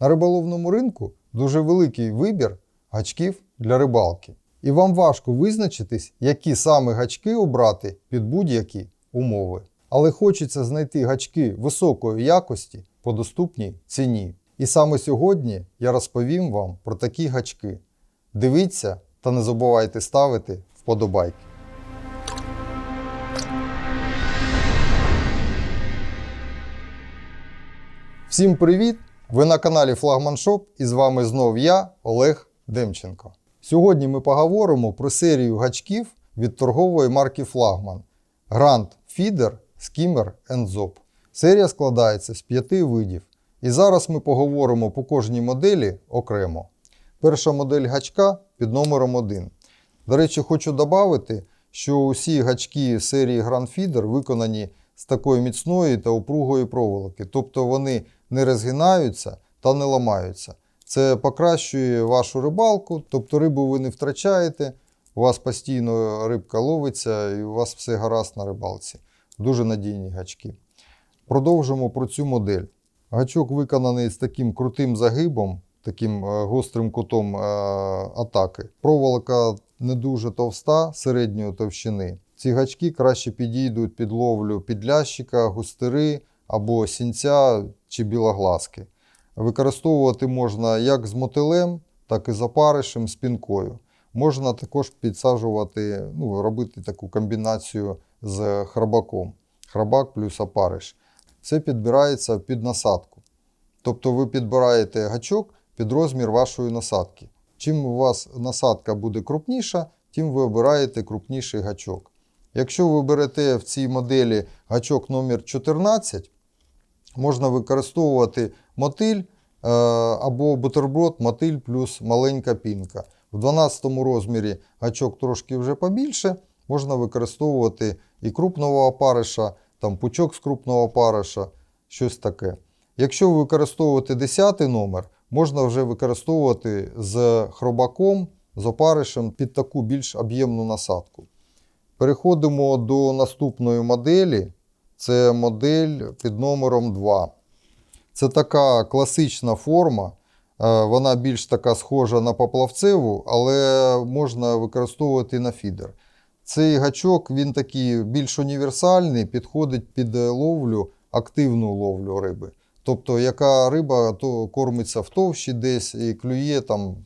На риболовному ринку дуже великий вибір гачків для рибалки. І вам важко визначитись, які саме гачки обрати під будь-які умови. Але хочеться знайти гачки високої якості по доступній ціні. І саме сьогодні я розповім вам про такі гачки. Дивіться та не забувайте ставити вподобайки. Всім привіт! Ви на каналі Флагман Шоп і з вами знов я, Олег Демченко. Сьогодні ми поговоримо про серію гачків від торгової марки Флагман Grand Feeder, Skimmer Zop. Серія складається з п'яти видів. І зараз ми поговоримо по кожній моделі окремо. Перша модель гачка під номером 1. До речі, хочу додати, що усі гачки серії Grand Feeder виконані з такої міцної та упругої проволоки, тобто вони не розгинаються та не ламаються. Це покращує вашу рибалку, тобто рибу ви не втрачаєте, у вас постійно рибка ловиться і у вас все гаразд на рибалці. Дуже надійні гачки. Продовжимо про цю модель. Гачок виконаний з таким крутим загибом, таким е, гострим кутом е, атаки. Проволока не дуже товста, середньої товщини. Ці гачки краще підійдуть під ловлю підлящика, густери або сінця чи білоглазки. Використовувати можна як з мотилем, так і з опаришем з пінкою. Можна також підсаджувати, ну, робити таку комбінацію з храбаком. Храбак плюс опариш. Це підбирається під насадку. Тобто ви підбираєте гачок під розмір вашої насадки. Чим у вас насадка буде крупніша, тим ви обираєте крупніший гачок. Якщо ви берете в цій моделі гачок номер 14, можна використовувати мотиль е, або бутерброд, мотиль плюс маленька пінка. В 12 розмірі гачок трошки вже побільше, можна використовувати і крупного опариша, там пучок з крупного опариша, щось таке. Якщо ви використовуєте 10 номер, можна вже використовувати з хробаком, з опаришем під таку більш об'ємну насадку. Переходимо до наступної моделі. Це модель під номером 2. Це така класична форма. Е, Вона більш така схожа на поплавцеву, але можна використовувати на фідер. Цей гачок він такий більш універсальний, підходить під ловлю, активну ловлю риби. Тобто, яка риба то кормиться в товщі десь і клює там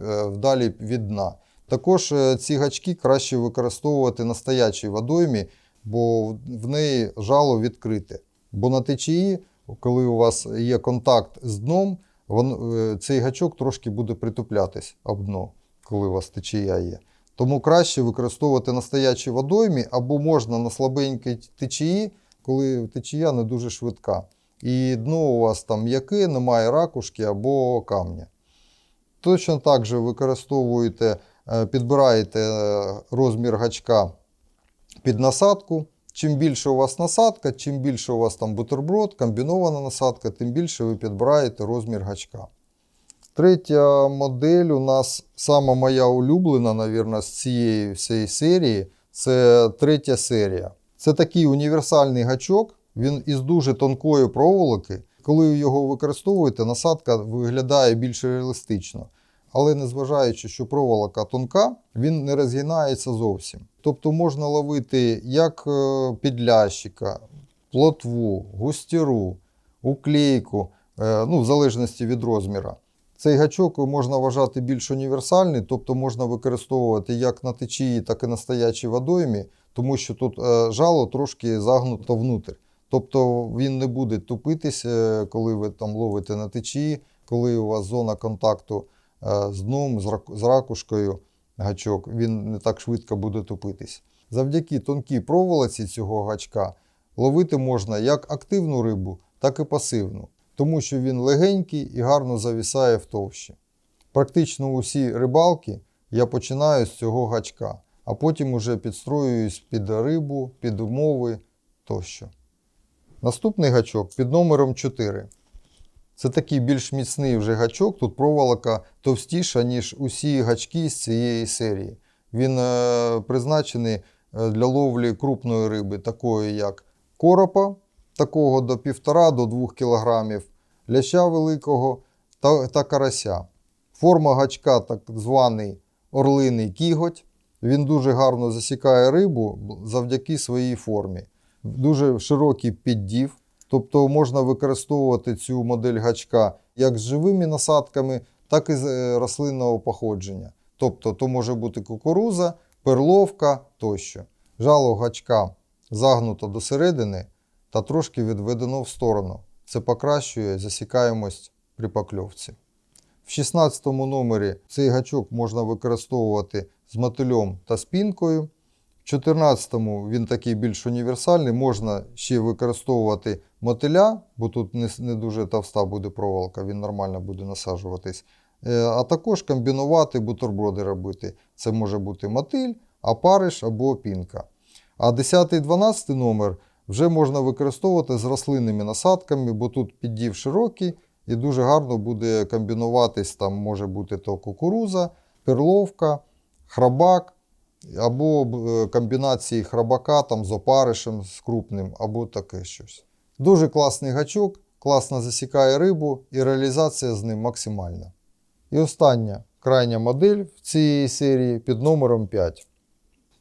е, вдалі від дна. Також е, ці гачки краще використовувати на стоячій водоймі, бо в- неї жало відкрите. Бо на течії, коли у вас є контакт з дном, е, цей гачок трошки буде притуплятись об дно, коли у вас течія є. Тому краще використовувати на стоячій водоймі або можна на слабенькій течії, коли течія не дуже швидка. І дно у вас там м'яке, немає ракушки або камня. Точно так же використовуєте, е, підбираєте е, розмір гачка під насадку. Чим більше у вас насадка, чим більше у вас там бутерброд, комбінована насадка, тим більше ви підбираєте розмір гачка. Третя модель у нас сама моя улюблена, навірно, з цієї всієї серії. Це третя серія. Це такий універсальний гачок, він із дуже тонкої проволоки. Коли його використовуєте, насадка виглядає більш реалістично. Але незважаючи, що проволока тонка, він не розгинається зовсім. Тобто можна ловити як е, підлящика, плотву, густіру, уклейку, е, ну, в залежності від розміра. Цей гачок можна вважати більш універсальний, тобто можна використовувати як на течії, так і на стоячій водоймі, тому що тут е, жало трошки загнуто внутрь. Тобто він не буде тупитись, коли ви там ловите на течії, коли у вас зона контакту з дном, з ракушкою гачок, він не так швидко буде тупитись. Завдяки тонкій проволоці цього гачка ловити можна як активну рибу, так і пасивну, тому що він легенький і гарно завісає в товщі. Практично усі рибалки я починаю з цього гачка, а потім уже підстроююсь під рибу, під умови тощо. Наступний гачок під номером 4. Це такий більш міцний вже гачок. Тут проволока товстіша, ніж усі гачки з цієї серії. Він е, призначений е, для ловлі крупної риби, такої як коропа, такого до 1,5 до 2 кг, ляща великого та, та карася. Форма гачка так званий орлиний кіготь. Він дуже гарно засікає рибу завдяки своїй формі. Дуже широкий піддів, тобто можна використовувати цю модель гачка як з живими насадками, так і з е, рослинного походження. Тобто то може бути кукуруза, перловка тощо. Жало гачка загнуто до середини та трошки відведено в сторону. Це покращує засікаємость при покльовці. В 16 номері цей гачок можна використовувати з мотильом та спінкою. В 14-му він такий більш універсальний, можна ще використовувати мотиля, бо тут не, не дуже товста буде проволока, він нормально буде насаджуватись. Е, А також комбінувати бутерброди робити. Це може бути мотиль, апариш або пінка. А 10-12 номер вже можна використовувати з рослинними насадками, бо тут піддів широкий і дуже гарно буде комбінуватись. Там може бути то кукуруза, перловка, храбак, або е, комбінації храбака там, з опаришем, з крупним, або таке щось. Дуже класний гачок, класно засікає рибу і реалізація з ним максимальна. І остання крайня модель в цій серії під номером 5.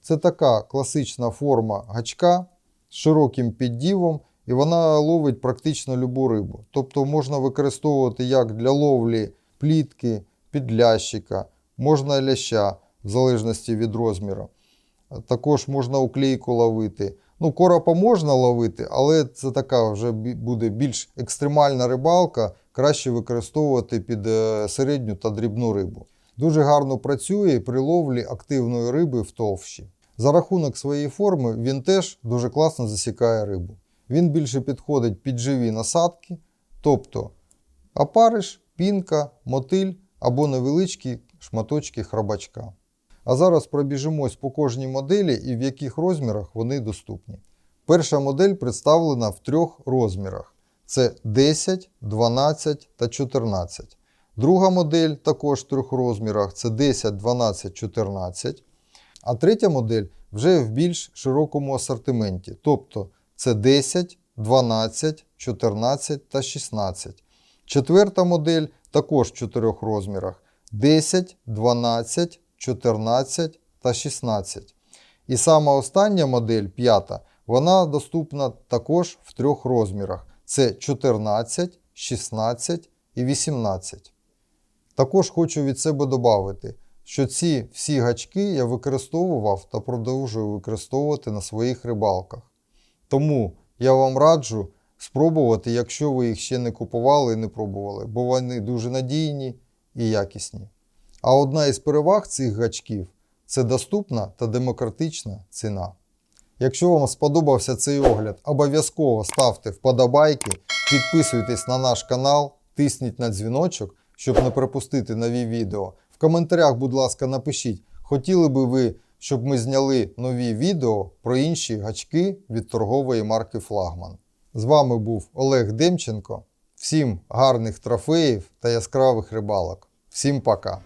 Це така класична форма гачка з широким піддівом, і вона ловить практично любу рибу. Тобто можна використовувати як для ловлі плітки, підлящика, можна ляща, в залежності від розміру. Також можна уклейку ловити. Ну, коропа можна ловити, але це така вже буде більш екстремальна рибалка, краще використовувати під е, середню та дрібну рибу. Дуже гарно працює при ловлі активної риби в товщі. За рахунок своєї форми він теж дуже класно засікає рибу. Він більше підходить під живі насадки, тобто апариш, пінка, мотиль або невеличкі шматочки храбачка. А зараз пробіжимось по кожній моделі і в яких розмірах вони доступні. Перша модель представлена в трьох розмірах: це 10, 12 та 14. Друга модель також в трьох розмірах це 10, 12, 14. А третя модель вже в більш широкому асортименті, тобто це 10, 12, 14 та 16. Четверта модель також в чотирьох розмірах: 10, 12, 14 та 16. І сама остання модель, п'ята, вона доступна також в трьох розмірах: це 14, 16 і 18. Також хочу від себе додати, що ці всі гачки я використовував та продовжую використовувати на своїх рибалках. Тому я вам раджу спробувати, якщо ви їх ще не купували і не пробували, бо вони дуже надійні і якісні. А одна із переваг цих гачків це доступна та демократична ціна. Якщо вам сподобався цей огляд, обов'язково ставте вподобайки, підписуйтесь на наш канал, тисніть на дзвіночок, щоб не пропустити нові відео. В коментарях, будь ласка, напишіть, хотіли би ви, щоб ми зняли нові відео про інші гачки від торгової марки Флагман. З вами був Олег Демченко. Всім гарних трофеїв та яскравих рибалок. Всім пока!